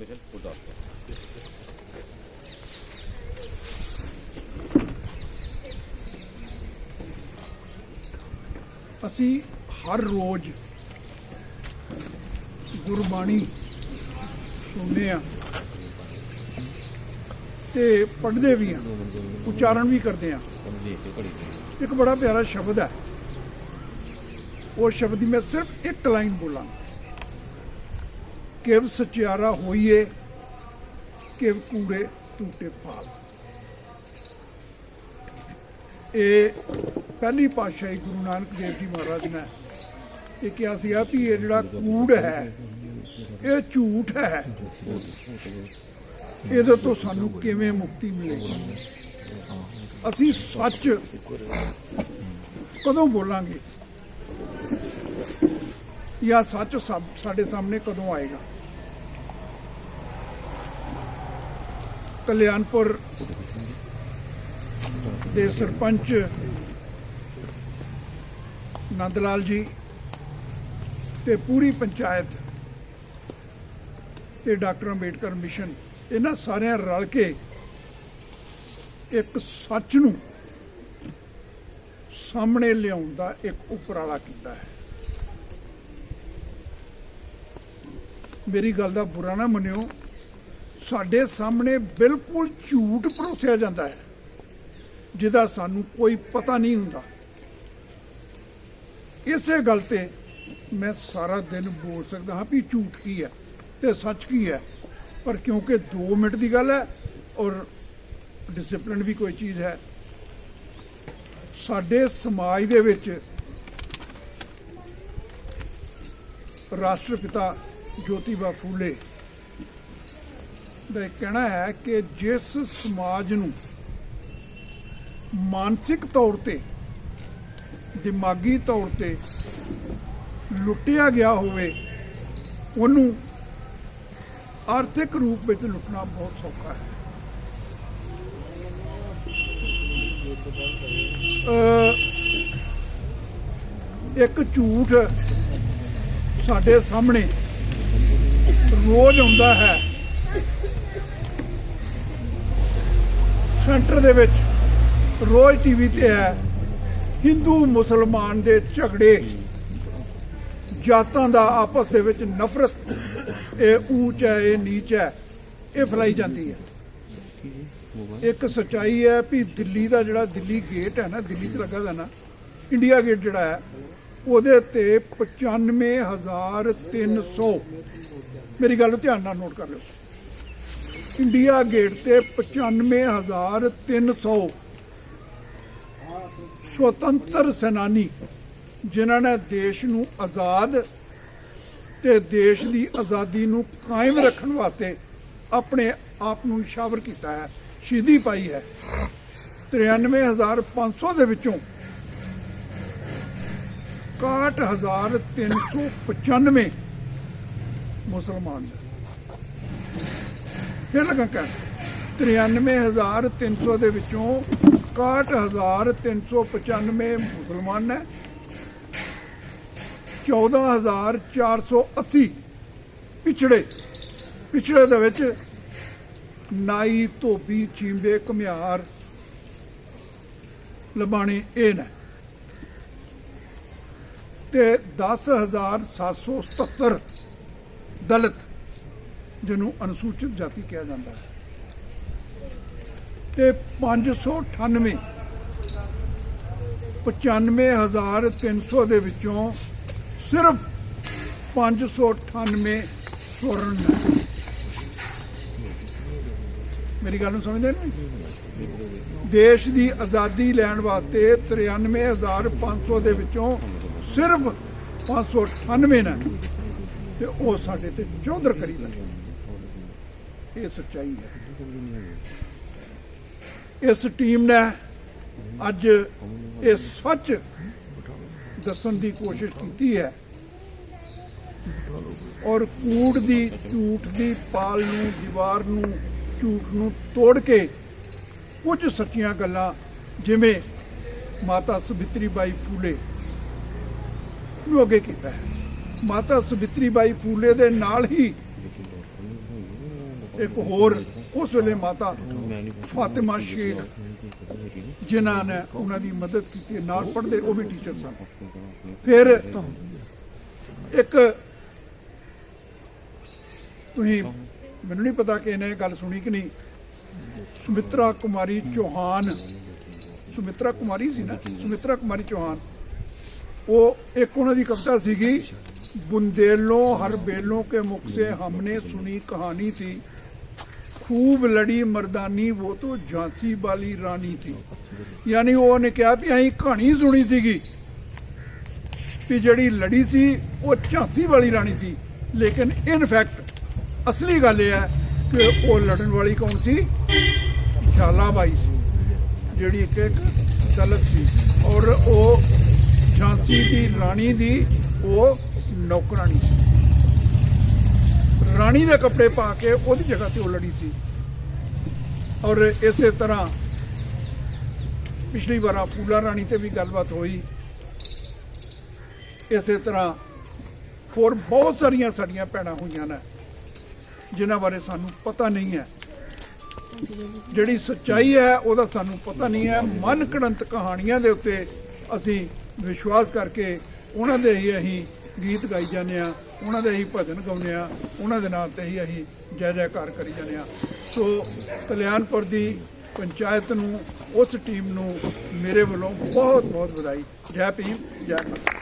Mission Gurdaspur ਅਸੀਂ ਹਰ ਰੋਜ਼ ਗੁਰਬਾਣੀ ਸੁਣਦੇ ਆ ਤੇ ਪੜ੍ਹਦੇ ਵੀ ਆ ਉਚਾਰਨ ਵੀ ਕਰਦੇ ਆ ਇੱਕ ਬੜਾ ਪਿਆਰਾ ਸ਼ਬਦ ਹੈ। ਉਹ ਸ਼ਬਦ ਦੀ ਮੈਂ ਸਿਰਫ ਇੱਕ ਲਾਈਨ ਬੋਲਾਂ ਕਿਵ ਸਚਿਆਰਾ ਹੋਈਏ, ਕਿਵ ਕੂੜੇ ਟੂਟੇ ਪਾਲ ਇਹ ਪਹਿਲੀ ਪਾਤਸ਼ਾਹੀ ਗੁਰੂ ਨਾਨਕ ਦੇਵ ਜੀ ਮਹਾਰਾਜ ਨੇ ਇਹ ਕਿਹਾ ਸੀ ਆ ਵੀ ਇਹ ਜਿਹੜਾ ਕੂੜ ਹੈ, ਇਹ ਝੂਠ ਹੈ। ਇਹਦੇ ਤੋਂ ਸਾਨੂੰ ਕਿਵੇਂ ਮੁਕਤੀ ਮਿਲੇਗੀ? ਅਸੀਂ ਸੱਚ ਕਦੋਂ ਬੋਲਾਂਗੇ? ਜਾਂ ਸੱਚ ਸਾ- ਸਾਡੇ ਸਾਹਮਣੇ ਕਦੋਂ ਆਏਗਾ? ਕਲਿਆਣਪੁਰ ਦੇ ਸਰਪੰਚ ਨੰਦ ਲਾਲ ਜੀ ਤੇ ਪੂਰੀ ਪੰਚਾਇਤ ਤੇ ਡਾਕਟਰ ਅੰਬੇਡਕਰ ਮਿਸ਼ਨ, ਇਹਨਾਂ ਸਾਰਿਆਂ ਰਲ ਕੇ ਇੱਕ ਸੱਚ ਨੂੰ ਸਾਹਮਣੇ ਲਿਆਉਣ ਦਾ ਇੱਕ ਉਪਰਾਲਾ ਕੀਤਾ ਹੈ। ਮੇਰੀ ਗੱਲ ਦਾ ਬੁਰਾ ਨਾ ਮੰਨਿਓ, ਸਾਡੇ ਸਾਹਮਣੇ ਬਿਲਕੁਲ ਝੂਠ ਪਰੋਸਿਆ ਜਾਂਦਾ ਹੈ, ਜਿਹਦਾ ਸਾਨੂੰ ਕੋਈ ਪਤਾ ਨਹੀਂ ਹੁੰਦਾ। ਇਸੇ ਗੱਲ ਤੇ ਮੈਂ ਸਾਰਾ ਦਿਨ ਬੋਲ ਸਕਦਾ ਹਾਂ ਵੀ ਝੂਠ ਕੀ ਹੈ ਤੇ ਸੱਚ ਕੀ ਹੈ, ਪਰ ਕਿਉਂਕਿ 2 ਮਿੰਟ ਦੀ ਗੱਲ ਹੈ ਔਰ ਡਿਸਪਲਿਨ ਵੀ ਕੋਈ ਚੀਜ਼ ਹੈ, ਸਾਡੇ ਸਮਾਜ ਦੇ ਵਿੱਚ ਰਾਸ਼ਟਰਪਿਤਾ ਜੋਤੀਬਾ ਫੂਲੇ ਦਾ ਕਹਿਣਾ ਹੈ ਕਿ ਜਿਸ ਸਮਾਜ ਨੂੰ ਮਾਨਸਿਕ ਤੌਰ ਤੇ, ਦਿਮਾਗੀ ਤੌਰ ਤੇ ਲੁੱਟਿਆ ਗਿਆ ਹੋਵੇ, ਉਹਨੂੰ ਆਰਥਿਕ ਰੂਪ ਵਿੱਚ ਲੁੱਟਣਾ ਬਹੁਤ ਸੌਖਾ ਹੈ। ਇੱਕ ਝੂਠ ਸਾਡੇ ਸਾਹਮਣੇ ਰੋਜ਼ ਆਉਂਦਾ ਹੈ। ਸੈਂਟਰ ਦੇ ਵਿੱਚ ਰੋਜ਼ ਟੀਵੀ ਤੇ ਹੈ। ਹਿੰਦੂ, ਮੁਸਲਮਾਨ ਦੇ ਝਗੜੇ, ਜਾਤਾਂ ਦਾ ਆਪਸ ਦੇ ਵਿੱਚ ਨਫ਼ਰਤ, ਇਹ ਉੱਚ ਹੈ, ਇਹ ਨੀਚ ਹੈ, ਇਹ ਫੈਲਾਈ ਜਾਂਦੀ ਹੈ। ਇੱਕ ਸਚਾਈ ਹੈ ਵੀ ਦਿੱਲੀ ਦਾ ਜਿਹੜਾ ਦਿੱਲੀ ਗੇਟ ਹੈ ਨਾ, ਦਿੱਲੀ 'ਚ ਲੱਗਾ ਦਾ ਨਾ, ਇੰਡੀਆ ਗੇਟ ਜਿਹੜਾ ਹੈ, ਉਹਦੇ ਤੇ 95300 ਮੇਰੀ ਗੱਲ ਧਿਆਨ ਨਾਲ ਨੋਟ ਕਰ ਲਿਓ। ਇੰਡੀਆ ਗੇਟ ਤੇ 95300 ਸੁਤੰਤਰ ਸੈਨਾਨੀ ਜਿਨ੍ਹਾਂ ਨੇ ਦੇਸ਼ ਨੂੰ ਆਜ਼ਾਦ ਤੇ ਦੇਸ਼ ਦੀ ਆਜ਼ਾਦੀ ਨੂੰ ਕਾਇਮ ਰੱਖਣ ਵਾਸਤੇ ਆਪਣੇ ਆਪ ਨੂੰ ਨਿਸ਼ਾਵਰ ਕੀਤਾ ਹੈ, ਸ਼ਹੀਦੀ ਪਾਈ ਹੈ। 93500 ਦੇ ਵਿੱਚੋਂ 61395 ਮੁਸਲਮਾਨ ਨੇ। ਫਿਰ ਲਗਾ ਕਰ 93300 ਦੇ ਵਿੱਚੋਂ 61395 ਮੁਸਲਮਾਨ ਨੇ 14480 ਪਿਛੜੇ ਪਿਛੜੇ ਦੇ ਵਿੱਚ ਨਾਈ ਧੋਬੀ, ਚੀਂਬੇ, ਘੁਮਿਆਰ, ਲਬਾਣੇ ਇਹ ਨੇ। ਤੇ 10777 ਦਲਿਤ, ਜਿਹਨੂੰ ਅਨੁਸੂਚਿਤ ਜਾਤੀ ਕਿਹਾ ਜਾਂਦਾ ਹੈ। ਤੇ 598 95300 ਦੇ ਵਿੱਚੋਂ ਸਿਰਫ 598 ਸਵਰਨ ਨੇ। ਮੇਰੀ ਗੱਲ ਨੂੰ ਸਮਝਦੇ ਨੇ ਦੇਸ਼ ਦੀ ਆਜ਼ਾਦੀ ਲੈਣ ਵਾਸਤੇ 93500 ਦੇ ਵਿੱਚੋਂ ਸਿਰਫ 598 ਨੇ। ਤੇ ਉਹ ਸਾਡੇ ਤੇ ਚੌਧਰ ਕਰੀ ਬੈਠੇ ਇਹ ਸੱਚਾਈ ਹੈ। ਇਸ ਟੀਮ ਨੇ ਅੱਜ ਇਹ ਸੱਚ ਦੱਸਣ ਦੀ ਕੋਸ਼ਿਸ਼ ਕੀਤੀ ਹੈ। ਔਰ ਕੂੜ ਦੀ ਝੂਠ ਦੀ ਪਾਲ ਨੂੰ, ਦੀਵਾਰ ਨੂੰ, ਝੂਠ ਨੂੰ ਤੋੜ ਕੇ ਕੁਝ ਸੱਚੀਆਂ ਗੱਲਾਂ, ਜਿਵੇਂ ਮਾਤਾ ਸੁਭਿਤਰੀ ਬਾਈ ਫੂਲੇ ਨੂੰ ਅੱਗੇ ਕੀਤਾ ਹੈ। ਮਾਤਾ ਸੁਭਿਤਰੀ ਬਾਈ ਫੂਲੇ ਦੇ ਨਾਲ ਹੀ ਇੱਕ ਹੋਰ ਉਸ ਵੇਲੇ ਮਾਤਾ ਫਾਤਿਮਾ ਸ਼ੇਖ, ਜਿਨ੍ਹਾਂ ਨੇ ਉਹਨਾਂ ਦੀ ਮਦਦ ਕੀਤੀ ਨਾਲ ਪੜ੍ਹਦੇ ਉਹ ਵੀ ਟੀਚਰ ਸਨ। ਫਿਰ ਇੱਕ ਤੁਸੀਂ ਮੈਨੂੰ ਨਹੀਂ ਪਤਾ ਕਿ ਇਹਨੇ ਗੱਲ ਸੁਣੀ ਕਿ ਨਹੀਂ, ਸੁਮਿਤਰਾ ਕੁਮਾਰੀ ਚੌਹਾਨ, ਸੁਮਿਤਰਾ ਕੁਮਾਰੀ ਸੀ ਨਾ, ਸੁਮਿਤਰਾ ਕੁਮਾਰੀ ਚੌਹਾਨ, ਉਹ ਇੱਕ ਉਹਨਾਂ ਦੀ ਕਵਿਤਾ ਸੀਗੀ बुंदेलों हर बेलों के मुख से हमने सुनी कहानी थी खूब लड़ी मर्दानी वो तो झांसी वाली रानी थी ਯਾਨੀ ਉਹਨੇ ਕਿਹਾ ਵੀ ਅਸੀਂ ਕਹਾਣੀ ਸੁਣੀ ਸੀਗੀ ਵੀ ਜਿਹੜੀ ਲੜੀ ਸੀ ਉਹ ਝਾਂਸੀ ਵਾਲੀ ਰਾਣੀ ਸੀ ਲੇਕਿਨ ਇਨ ਫੈਕਟ ਅਸਲੀ ਗੱਲ ਇਹ ਹੈ ਕਿ ਉਹ ਲੜਨ ਵਾਲੀ ਕੌਣ ਸੀ ਝਾਲਾਬਾਈ ਸੀ ਜਿਹੜੀ ਇੱਕ ਇੱਕ ਦਲਤ ਸੀ ਔਰ ਉਹ ਝਾਂਸੀ ਦੀ ਰਾਣੀ ਦੀ ਉਹ ਨੌਕਰਾਣੀ ਸੀ। ਰਾਣੀ ਦੇ ਕੱਪੜੇ ਪਾ ਕੇ ਉਹਦੀ ਜਗ੍ਹਾ ਤੇ ਉਹ ਲੜੀ ਸੀ। ਔਰ ਇਸੇ ਤਰ੍ਹਾਂ ਪਿਛਲੀ ਵਾਰ ਫੂਲਾ ਰਾਣੀ ਤੇ ਵੀ ਗੱਲਬਾਤ ਹੋਈ। ਇਸੇ ਤਰ੍ਹਾਂ ਹੋਰ ਬਹੁਤ ਸਾਰੀਆਂ ਸਾਡੀਆਂ ਭੈਣਾਂ ਹੋਈਆਂ ਨੇ, ਜਿਨ੍ਹਾਂ ਬਾਰੇ ਸਾਨੂੰ ਪਤਾ ਨਹੀਂ ਹੈ। ਜਿਹੜੀ ਸੱਚਾਈ ਹੈ, ਉਹਦਾ ਸਾਨੂੰ ਪਤਾ ਨਹੀਂ ਹੈ। ਮਨ ਘੜੰਤ ਕਹਾਣੀਆਂ ਦੇ ਉੱਤੇ ਅਸੀਂ ਵਿਸ਼ਵਾਸ ਕਰਕੇ ਉਹਨਾਂ ਦੇ ਹੀ ਅਸੀਂ ਗੀਤ ਗਾਈ ਜਾਂਦੇ ਆ, ਉਹਨਾਂ ਦੇ ਹੀ ਭਜਨ ਗਾਉਂਦੇ ਆ, ਉਹਨਾਂ ਦੇ ਨਾਂ ਤੇ ਹੀ ਅਸੀਂ ਜੈ ਜੈਕਾਰ ਕਰੀ ਜਾਂਦੇ ਆ। ਸੋ ਕਲਿਆਣਪੁਰ ਦੀ ਪੰਚਾਇਤ ਨੂੰ, ਉਸ ਟੀਮ ਨੂੰ ਮੇਰੇ ਵੱਲੋਂ ਬਹੁਤ ਬਹੁਤ ਵਧਾਈ। ਜੈ ਭੀਮ, ਜੈ ਭਾਰਤ।